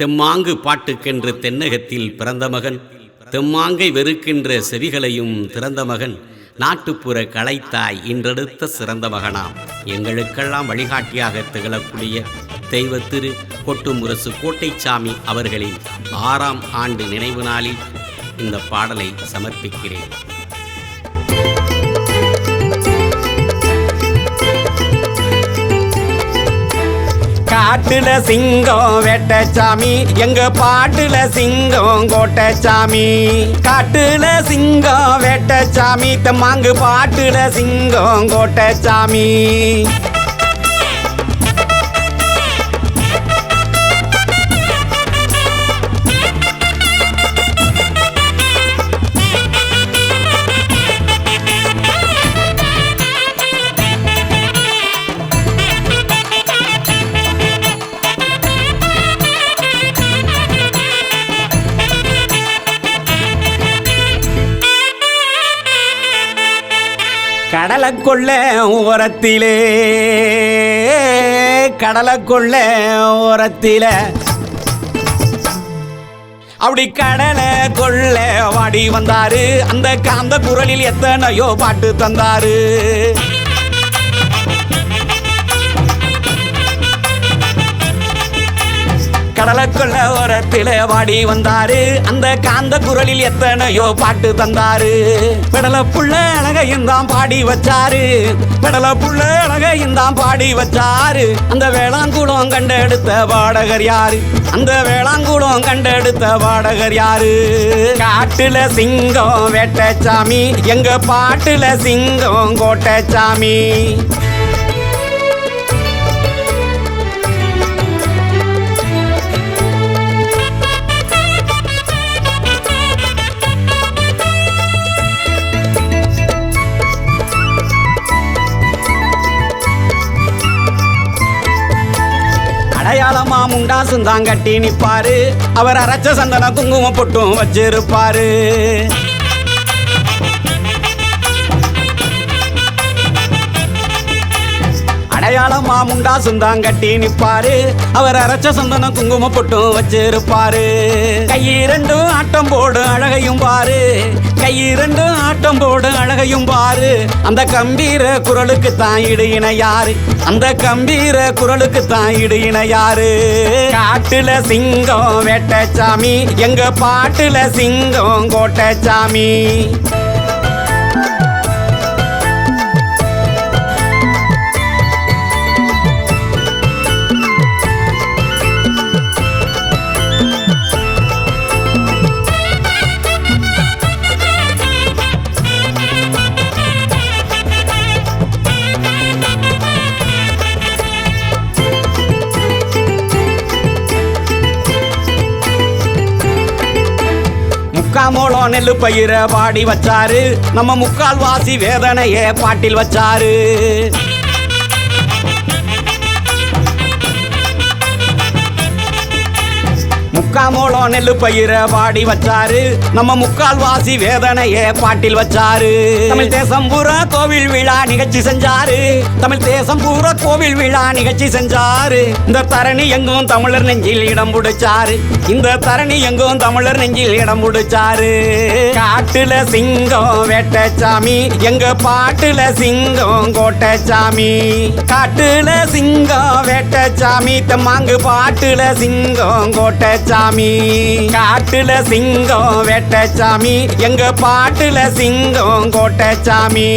தெம்மாங்கு பாட்டுக்கென்று தென்னகத்தில் பிறந்த மகன் தெம்மாங்கை வெறுக்கின்ற செவிகளையும் திறந்த மகன் நாட்டுப்புற கலைத்தாய் இன்றெடுத்த சிறந்த மகனாம். எங்களுக்கெல்லாம் வழிகாட்டியாக திகழக்கூடிய தெய்வ திரு கொட்டுமுரசு கோட்டைச்சாமி அவர்களின் ஆறாம் ஆண்டு நினைவு நாளில் இந்த பாடலை சமர்ப்பிக்கிறேன். காட்டுல சிங்கம் வெட்டச்சாமி. எங்க பாட்டுல சிங்கம் கோட்டச்சாமி. காட்டுல சிங்கம் வெட்டச்சாமி. தம்மாங்கு பாட்டுல சிங்கம் கோட்டச்சாமி. கடலை கொள்ள ஓரத்திலே கடலை கொள்ள ஓரத்தில. அப்படி கடலை கொள்ள வாடி வந்தாரு. அந்த காந்த குரலில் எத்தனையோ பாட்டு தந்தாரு. கடலைக்குள்ள கொள்ள வாடி வந்தாரு. அந்த காந்த குரலில் எத்தனையோ பாட்டு தந்தாரு. பெடல புள்ள அழகையும் தான் பாடி வச்சாரு. பெடல புள்ள அழகையும் தான் பாடி வச்சாரு. அந்த வேளாங்குளம் கண்டெடுத்த பாடகர் யாரு? அந்த வேளாங்குளம் கண்டெடுத்த பாடகர் யாரு? காட்டுல சிங்கம் வேட்டச்சாமி. எங்க பாட்டுல சிங்கம் கோட்டச்சாமி. அடையாளமா முண்டாசும் தான் கட்டி நிப்பாரு. அவர் அரைச்ச சந்தன குங்குமம் பொட்டும் வச்சிருப்பாரு. அடையாளமா மாமுண்டா சுந்தாங்கட்டி கட்டி நிப்பாரு. அவர் அரைச்ச சந்தன குங்கும பொட்டும் வச்சிருப்பாரு. கையிரண்டும் ஆட்டம் போடு அழகையும் பாரு. கையிரண்டும் ஆட்டம் போடு அழகையும் பாரு. அந்த கம்பீர குரலுக்கு தான் இடு இணையாரு அந்த கம்பீர குரலுக்கு தான் இடு இணையாரு காட்டுல சிங்கம் வேட்டச்சாமி. எங்க பாட்டுல சிங்கம் கோட்டச்சாமி. முக்காமோளம் நெல்லு பயிர பாடி வச்சாரு. நம்ம முக்கால் வாசி வேதனையே பாட்டில் வச்சாரு. முக்காமோளம் நெல்லு பயிர பாடி வச்சாரு. நம்ம முக்கால் வாசி வேதனையே பாட்டில் வச்சாரு. தமிழ் தேசம் பூரா கோவில் விழா நிகழ்ச்சி செஞ்சாரு. தமிழ் தேசம் பூரா கோவில் விழா நிகழ்ச்சி செஞ்சாரு. இந்த தரணி எங்கும் தமிழர் நெஞ்சில் இடம் பிடிச்சாரு. இந்த தரணி எங்கும் தமிழர் நெஞ்சில் இடம் பிடிச்சாரு. காட்டுல சிங்கம் வேட்டச்சாமி. எங்க பாட்டுல சிங்கம் கோட்டச்சாமி. காட்டுல சிங்கம் வேட்டச்சாமி. தம்மாங்கு பாட்டுல சிங்கம் கோட்டச்சாமி. காட்டுல சிங்கம் வெட்டச்சாமி. எங்க பாட்டுல சிங்கம் கோட்டச்சாமி.